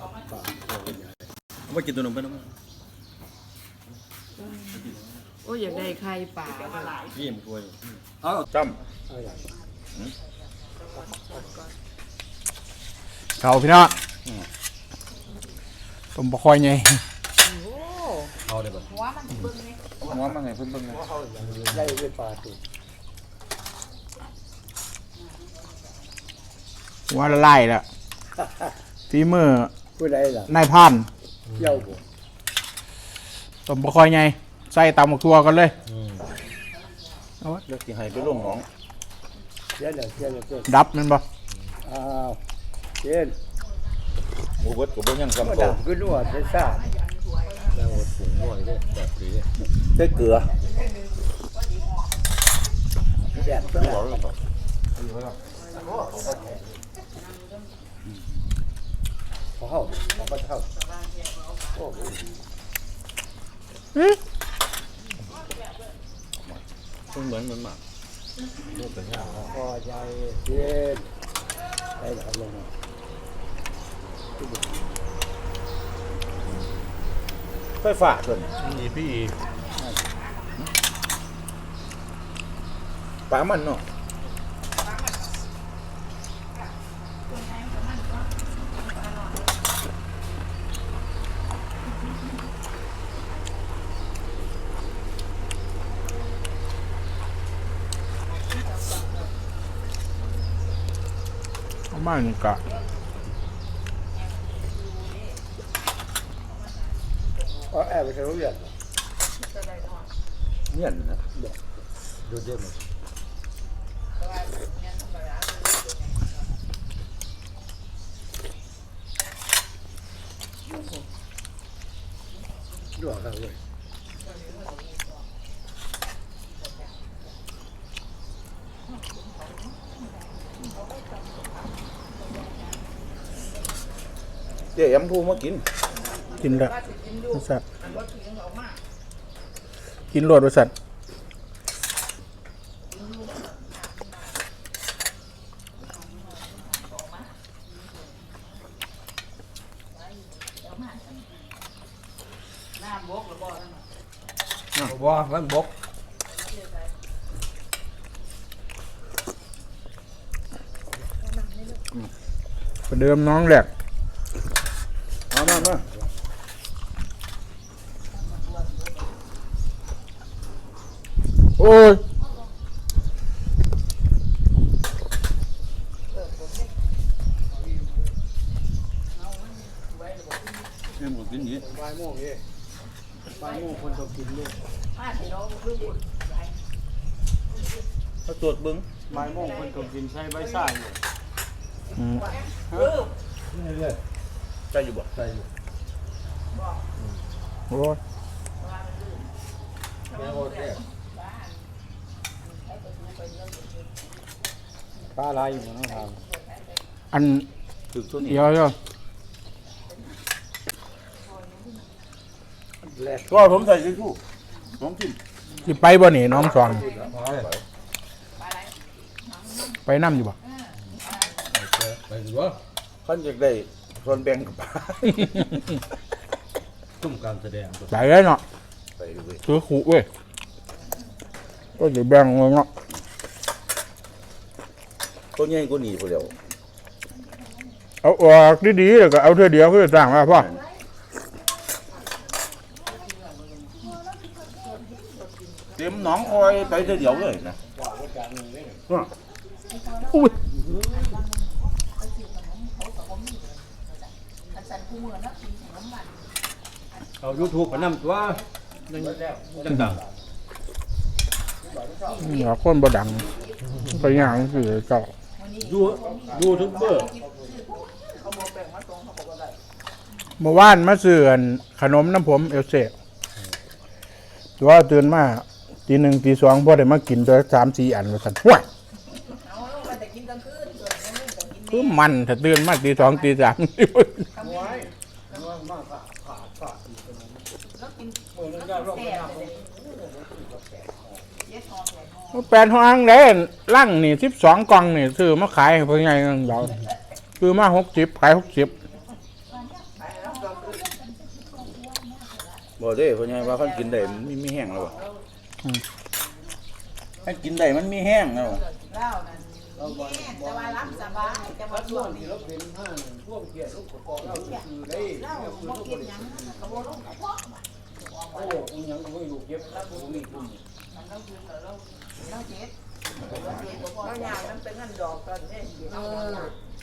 เอาไปกินตัวหนึงไปน้ำมันโอ้ยอยากได้ไข่ป่านี่มันกลัวอยู่เอาจเขาพี่น้องต้มปลาคอยไงเอาได้บ่ำหัวมันไงเพิ่นเบิ่งนะได้ด้วยปลาตุหัวละลายแล้วฝีมือ ผู้ใดล่ะนายพรานเย้าบ่ต้มปลาคอยไงใส่ตำหมกทัวกันเลย เลือกสิให้ไปลงหนองเสียแล้วเสียแล้วเสียดับแมันบ่อ้าวเย็นหมูเบิดก็บ่ยังก็ซ้ำโตดังขึ้นหัวใช่ซ่าแล้วอดปรุงหน่อยเด้อแบบนี้ใส่เกลือแซ่บตัวหัวแล้วก็พอเฮาพอเฮาโอ้โหมันเหมือนเหมือนหมากพอใจเย็นได้แล้วลงมาไฟฟ้าตัวนี้นี่พี่ปลามันเนาะ มานี่กะเอาแอบไปทะลุเรียนเงี้ยนนะดูเด่นดูอะไรเลย จ๊แอมพูมากินกินละบริษัทกินโหลดบริษัทว่ามันบกประเดิมน้องแหลก เอามามา โอ้ย เรื่อง บ่กินนี้บ่ายโมงนี่บ่ายโมงคนต้องกินเลยเอาตรวจเบิ่งบ่ายโมงคนต้องกินใช้ใบซ่าอยู่อืมใจอยู่บ่ใส่อยู่โอ้ยแม่โอดเนี่ยปลาอะไรอยู่น้องทางอันถึกตัวนี้เดียวเดียว แร กก็ผมใส่ชิชูผมกินสิไปบ่นี่น้องสองไปน้ำอยู่บ่ไปดูว่าคันอยากได้ส่วนแบ่งกับปลาตุ้มการแสดงตัวไปเลยเนาะไปดูเว้ยซื้อขู่เว้ยก็จะแบ่งไว้เนาะตัวใหญ่กว่านี้พุ่นแล้วเอาออกดีๆแล้วก็เอาเท่าเดียวคือสั่งมาพ่อ เต็มหนองคอยไปเทื่อเดียวเลยนะอุ้ยเอายูทูบไปนำตัวจังดังอย่าคนบ่ดังไปย่างสิเจ้ายูยูทูบเบอร์เมื่อวานมาซื้ออันขนมน้ำผมเอลเซ่ตัวตื่นมา ตีหนึ่งตีสองพ่อได้มากินตัวสามสี่อันว่าสันว้ายคือมันถ้าตื่นมาตีสองตีสามแปดห้องได้ลั่งนี่สิบสองกล่องนี่ซื้อมาขายเพื่อไงเราซื้อมาหกสิบขายหกสิบบ่เด้เพิ่นยังว่าคันกินได้มันมีมีแห้งแล้ว บ่คันกินได้มันมีแห้งแล้วเล่านั่นแต่ว่ารับสบายแต่ว่าช่วงนี้เราเป็นห้างพวกเกียรติลูกกอกเราคือได้เล่าบ่กินหยังก็บ่ลงกระเพาะโอ้ยยังไม่รู้เก็บแล้วผมมีคุณเราเจ็บเราใหญ่มันเป็นเงินดอกตอนนี้เออ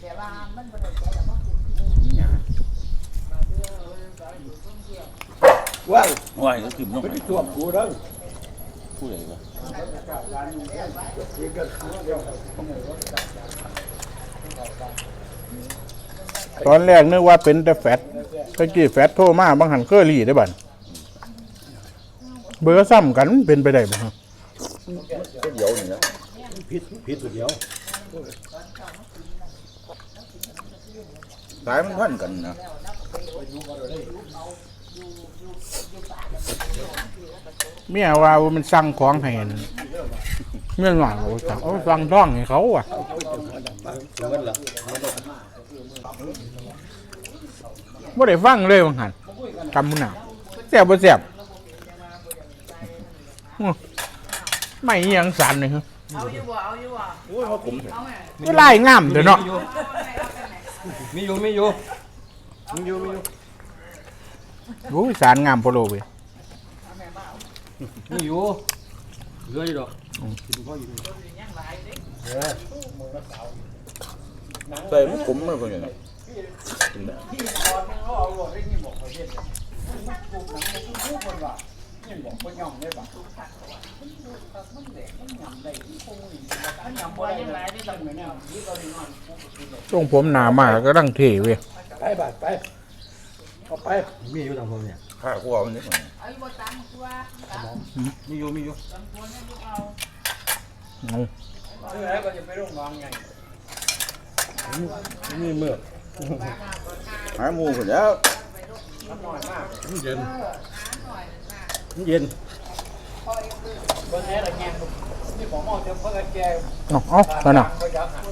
แต่ว่ามันบ่ได้ใจแล้วบ่กินว้าวว้ายก็กินลงไม่ได้ตัวกู แล้วผู้ใดวะตอนแรกนึกว่าเป็นแต่แฟตตะกี้แฟตโทรมาบางหันเคอรี่ได้บัดเบอร์ซ้ำกันเป็นไปได้บ่ฮะก็เดี๋ยวนี่นะผิดผิดตัวเดียวสายมันพันกันนะ เมียว่ามันสั่งของให้นั่นเมียหน่อยเอาสั่งเอาสั่งท้องให้เขาอะถึงกันละบ่ได้ฟังเลยบางหันกำมือหนาวแซ่บบ่แซ่บอื้อไม่อิหยังสันเลยฮะเอาอยู่บ่เอาอยู่บ่โอ้ยเขาผมเถอะเอาแม่ก็ไล่งามเด้อเนาะมีอยู่มีอยู่มีอยู่มีอยู่ โอ้ยสารงามโพโลเว้ย มีอยู่เหลืออยู่ดอก ใส่มันขมเลยเพิ่นนี่กินได้ ที่ตอนนึงเขาเอาหลอดได้ที่บอกเขาเห็นมันปลูกหนังมันปลูกมันว่านี่บอกเขาย่อมได้ปะมันแดงมันหยำได้ที่คงนี่มันหยำบ่ได้ยังไงที่ทำเหมือนเนี่ยนี่ก็นี่นอน ช่วงผมหนามากก็ดังเท่เว้ย ไปบาดไปเอาไป มีอยู่ทางผมเนี่ย ข้าคั่วมันนิดหน่อยเอาอยู่บ่ตังตัวมีอยู่มีอยู่เอาซื้อแล้วก็จะไปโรงพยาบาลไงมีเมื่อหาหมูเพิ่นแล้วเย็นเย็นบนแง่ละแง่นี่ผมเอาเดี๋ยวเขาจะแกเอาเอาตอนน่ะเขาจะหัน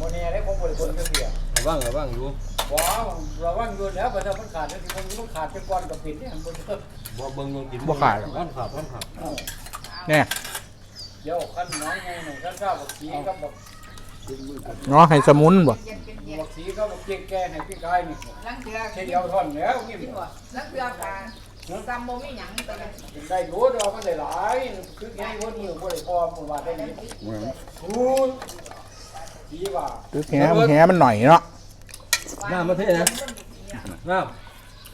บนแง่ได้ผมบริคนก็เสียระวังระวังอยู่ ว้าวเราว่างอยู่แล้วแต่ถ้ามันขาดแล้วที่คนมันขาดจะก่อนกับปิดเนี่ยมันเพิ่มบ่เบิ่งลงกินบ่ขาดพันขาดพันขาดแน่เดี๋ยวขั้นน้อยไงหนึ่งขั้นเก้าบอกสีก็บอกเนาะให้สมุนบ่เย็นเป็นเย็นบอกสีก็บอกเจ๊แก่ให้พี่กายนี่ลังเทือเช่นเดียวท่อนแล้วนี่กินบ่ลังเทือกาซ้ำบ่มีหยังไปเลยได้รู้เราก็ได้หลายคือไงวันนี้วันนี้พอผมว่าได้นี้คูณดีว่าตึกแหมันแหมันหน่อยเนาะ น้ำมาเทนะน้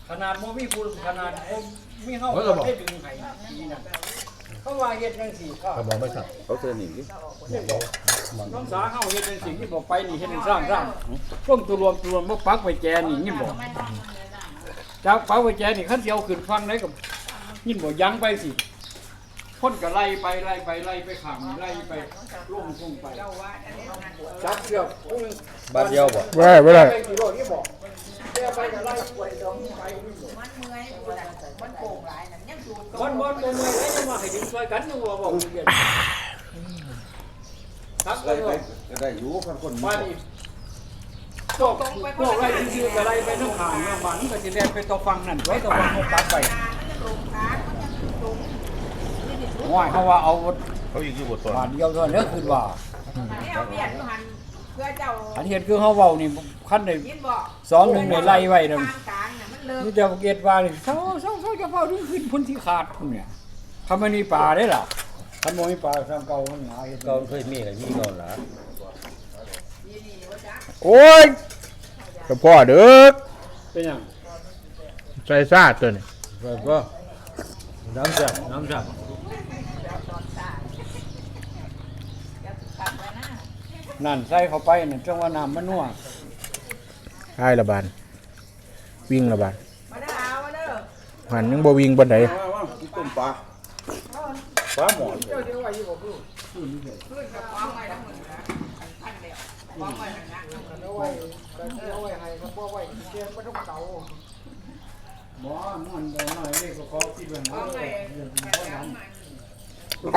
ขนาดโมมีคูณขนาดผมมีเฮาได้ดึงไห้ดีนะเขาว่าเฮ็ดจังสี่ก็ำกระบอกไม่สั่งเขาเตือนนี่ดิน้องสาเฮาเฮ็ดจังสี่ที่บอกไปนี่เฮ็ดสร้างสร้างช่วงตัวรวมตัวรวมบ่ปักไว้แจนี่นี่บอกจากเป้าไปแจนี่ขั้นเดียวขึ้นฟังได้กับยินบ่ยั้งไปสิ พ่นก็ไล่ไปไล่ไปไล่ไปขังไล่ไปล่มทุ่งไปจับเสือกอุ้ยบาทเดียวบ่ไว้ไว้ได้ไปกี่โลนี่บอกแกไปก็ไล่ไปดองไปมันเมื่อยปวดมันโป่งหลายนั่นยังดูดบอนบอนบ่เมื่อยได้ยังว่าให้ดึงช่วยกันยังว่าบอกเรียนครับได้ก็ไปก็ได้อยู่คันคนมาดิพวกพวกไล่ซื่อๆก็ไล่ไปทั้งห่างทั้งบ้านก็สิแล่นไปต่อฟังนั่นไว้ต่อฟังเขาปักไป ตรงขามันยังตรง นี่ดิว่าเขาว่าเอาเขาอีกอยู่บ่ตอนบาทเดียวเท่านั้นเด้อคือว่านี่เอาเบียดอยู่หันเพื่อเจ้าอันเห็นคือเขาเว้านี่คันได้ ยินบ่สองหนึ่งเนี่ยไล่ไว้นั่นกลางกลางน่ะมันเลิกนี่จะเกียรติว่านี่เศร้าเศร้าเศร้าจะเฝ้าดึงขึ้นพุ่นที่ขาดพุ่นเนี่ยทำไมนี่ป่าได้ล่ะทำไมนี่ป่าทำเก่ามันหนาเห็นเก่าเคยมีอะไรมีก่อนละนี่นี่ว่าจ๊ะโอ้ยกระพ่อเด้อเป็นหยังใส่ซ่าตัวนี้แบบว่าน้ำจับน้ำจับ อย่าติดตามไว้นะ นั่นใส่เข้าไปนั่นจังว่าน้ำมันนัวใช่ละบานวิ่งละบานมาเด้อเอามาเด้อหันยังบ่วิ่งบันไดว่าว่ากินต้มปลาปลาหมอนเจ้าเดี๋ยวไว้อยู่บ่คือขึ้นกับความไว้ทั้งหมดนะพันเดียวความไว้ทั้งนั้นเอาไว้เอาไว้ให้เขาบ่ไว้เกียรบ่ต้องเก่าหมอมันเดี๋ยวหน่อยนี่ก็ขอคิดไว้คนะวามไว้เรื่องกขระองดังน้ำมันโอ้ย กระ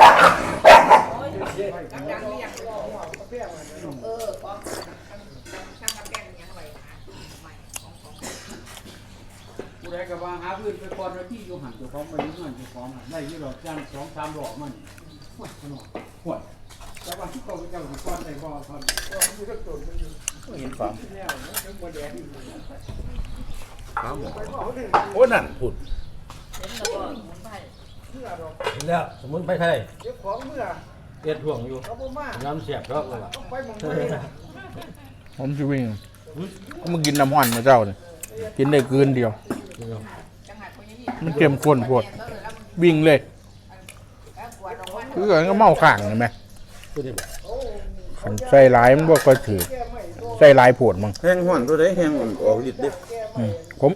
ดังนี่ยังเออความช่างกระแกงยังไว้หาใหม่ของของผู้ใดก็ว่าหาพื้นไปก่อนแล้วที่อยู่หันเจ้าของไปอยู่เงินเจ้าของหันได้อยู่ดอกจังสองสามดอกมันห่วยขนมห่วยแต่ว่าที่เขาเจ้าสิก่อนได้บ่อนก็มีทั้งตัวมันอยู่เห็นฟาร์มแล้วทั้งบ่แดงฟาร์มโอ้นั่นพูดเห็นแล้วก็หมุนไป เพื่อดอกเห็นแล้วสมุนไพรไทยเจ้าของเมื่อเอ็ดห่วงอยู่เขาบ่มาน้ำเสียบครับว่าต้องไปหมองไปผมสิวิ่งก็มากินน้ำห้อนมาเจ้าเนี่ยกินได้คืนเดียวจังหวัดคนนี้มันเข้มข้นโพดวิ่งเลยแล้วกวาดออกวันคือกันก็เมาข้างเห็นไหมพูดได้บ่ขันใส่หลายมันบ่ค่อยถือใส่หลายโผดมั้งแห้งห้อนตัวใดแห้งออกฤทธิ์เด้อืมผม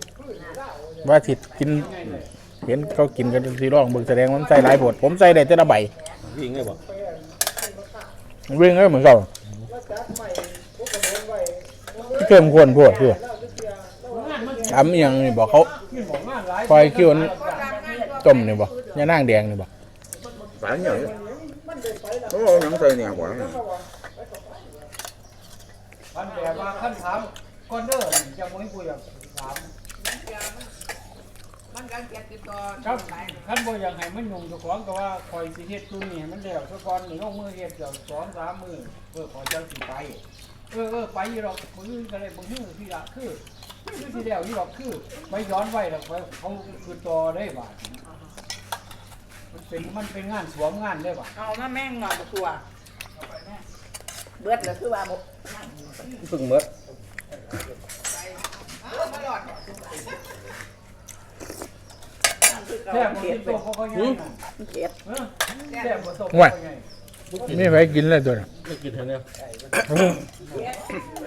ว่าสิกิน เห็นเขากินกันสีร่องเบิ่งแสดงว่ามันใส่หลายโผดผมใส่ได้แต่ละใบวิ่งได้บ่วิ่งเลยเหมือนกันเข้มข้นโพดคือทำอหย่างนี่บอกเขาขึ้นหมองงานหลายคอยคิ้วนั้นต้มนี่บ่ยานางแดงนี่บ่ปานอย่างนี้เขาเอาหนังใส่เนี่ยบ่ล่ะคันแบบว่าคันถามก่อนเด้อจะบ่ให้กูอยากถาม มันการเก็บติดต่อครับคันบ่อยากให้มันยุ่งเจ้าของก็ว่าคอยสิเฮ็ดตัวนี้ให้มันแล้วซะก่อนนี่ลงมือเฮ็ดเดี๋ยวสองสามมื้อเออขอจังสิไป เออเออไปอยู่หรอกมื้อก็ได้บ่มื้อที่ละคือคือสิแล้วอยู่หรอกคือไปย้อนไว้แล้วเขาคือต่อได้บาดมันเป็นมันเป็นงานสวมงานได้บาดเอามาแม่งหน่อยตัว เบิดแล้วคือว่าบ่ เพิ่งเมื่อ เอามาหลอด แท้บ่สิโตเขาก็ยังนั่นเก็บเออแท้บ่โตเขาก็ยังไม่ไปกินเลยตัวน่ะไม่กินเท่านี้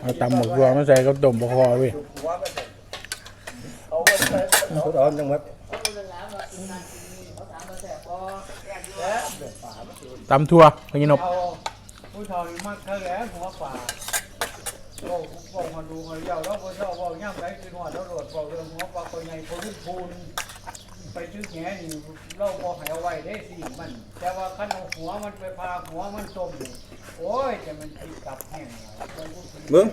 เอาตำหมกรัวมาใส่กับต้มบะคอเว้ยพูดเอาจังหวัดตำทั่วพี่นบเอาผู้ชายมักเท่าแหละหัวป่าโอ้บอกมาดูเขาเยาแล้วบ่ชอบบอกย่ำไรคือหัวตำรวจบอกเรื่องหัวปลาคนใหญ่คนรุ่นพูน ไปซื้อแหนี่เราบอกให้เอาไว้ได้สิมัน แต่ว่าคันเอาหัวมันไปพาหัวมันต้มนี่โอ้ยแต่มันติดกับแห้งเบิ่ง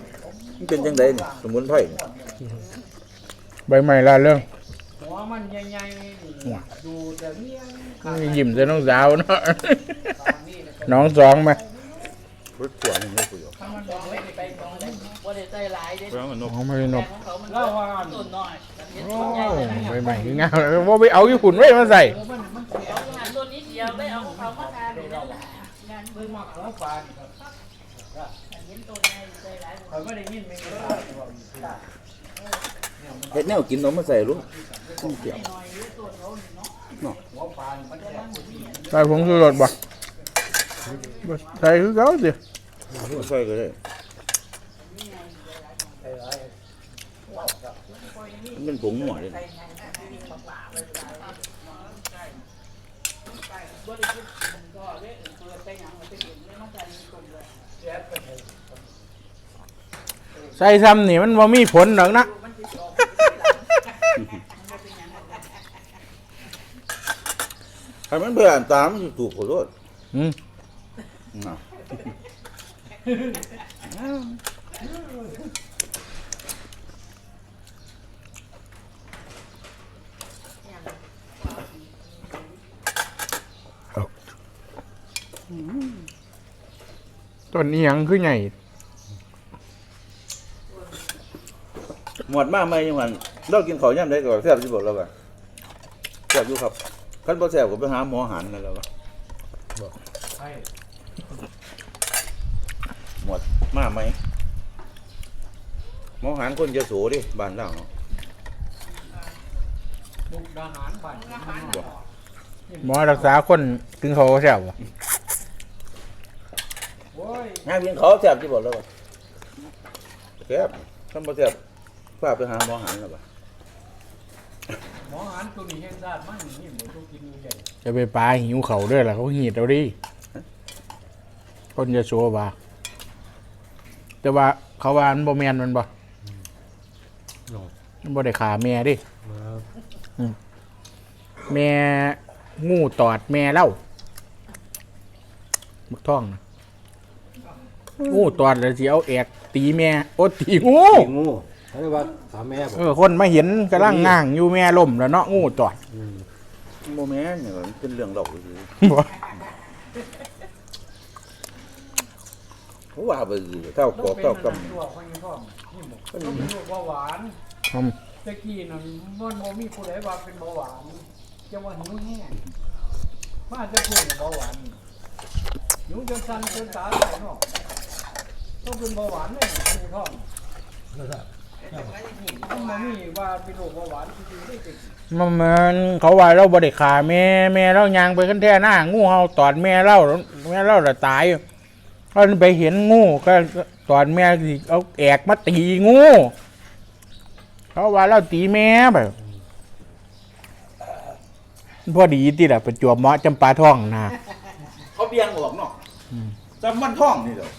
มันเป็นจังไดนี่สมุนไพรนี่ใบไม้ลาดเรื่องหัวมันใหญ่ๆนี่ดูแต่เนี้ยนี่ยิ้มใส่น้องสาวเนาะตอนนี้นะครับน้องสองไหม รถขวดนี่ไม่คุยหรอกถ้ามันบอกไม่ได้ ไปมองได้บ่ได้ใจหลายเด้เพราะมันนกน้องไม่นบของเขามันเล่าว่าต้นน้อยเห็นโอ้ต้นใหญ่เลยใบไม้คืองามว่าไปเอาญี่ปุ่นไว้มาใส่เออมันมันเสียเอาหันต้นนี้เดียวไม่เอาเขามาทานเลยนั่นแหละงานเบิ่งมากหัวปลานี่ครับเห็นต้นใหญ่ใจหลายข่อยไม่ได้ยินไม่ได้ยินว่าอยู่ที่เฮ็ดแนวกินเอามาใส่ลูกกุ้งเกี่ยวหัวปลานี่มันแค่ผู้ที่ใส่ผงชูรสบ่บ่ใส่คือเขาสิใส่ก็ได้ มันเป็นผงหน่อยเลยใส่ซ้ำนี่มันบ่มีผลหรอกนะถ้ามันเบื่ออ่านตามมันสิถูกขอโทษอืมน่ะ ต้นนี้ยังคือใหญ่หมวดมาใหม่ยังหันเรากินข้าวยามใดก็แซ่บสิบ่แล้วว่าแซ่บอยู่ครับคันบ่แซ่บก็ไปหาหมอหันนั่นแล้วว่าใช่หมวดมาไหมหมอหันคนจะโสดิบ้านเราเนาะมุกดาหารบ้านมันบ่หมอรักษาคนถึงเขาก็แซ่บบ่โอ้ย งานกินข้าวแซ่บสิบ่แล้วว่าแซ่บคันบ่แซ่บฝากไปหาหมอหันแล้วว่าหมอหารตัวนี้เห็นชาติมันนี่บ่ต้องกินอยู่ใหญ่จะไปปลาหิวเขาด้วยล่ะเขาหีดเอาดิคนจะโชว์ว่าแต่ว่าเขาว่ามันบ่แม่นมันบ่มันบ่ได้ขาแม่ดิแม่งูตอดแม่เล่าบักท่องนะ งูตอดแล้วสิเอาแอกตีแม่โอ้ตีงูงูเขาเรียกว่าถามแม่บอกเออคนมาเห็นกำลังง่างอยู่แม่ล่มแล้วเนาะงูจอดโมแมนเนี่ยมันเป็นเรื่องหลอกคือบ่เขาว่าไปสิเท่ากอบเท่ากำ ตัวคนนี้พ่อนี่บอกต้องเป็นโรคเบาหวานอืมตะกี้นั่นมันบ่มีผู้ใดว่าเป็นเบาหวานจะว่าหิวแห้งมาจะพูดเบาหวานหิวจนสั่นจนตาไหลเนาะ ต้องเป็นเบาหวานเลยคนนี้พ่อมันบ่มีว่าเป็นโรคเบาหวานจริงๆได้จริงมันเหมือนเขาว่าเราบ่ได้ขาแม่แม่เรายางไปกันแท่หน้างูเห่าตอดแม่เราแม่เราละตายก็ไปเห็นงูก็ตอนแม่สิเอาแอกมาตีงูเขาว่าเราตีแม่แบบพอดีที่ละประจวบเหมาะจำปาท่องนะเขาเบียงออกเนาะจำมันท่องนี่เด้อ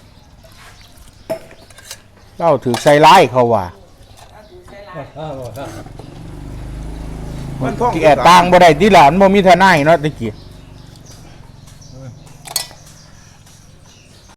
เราถือใส่ร้ายเขาว่าอ้าวบอกครับมันท่อง แก่ต่างบ่ได้ที่หลานบ่มีทนายเนาะตะกี้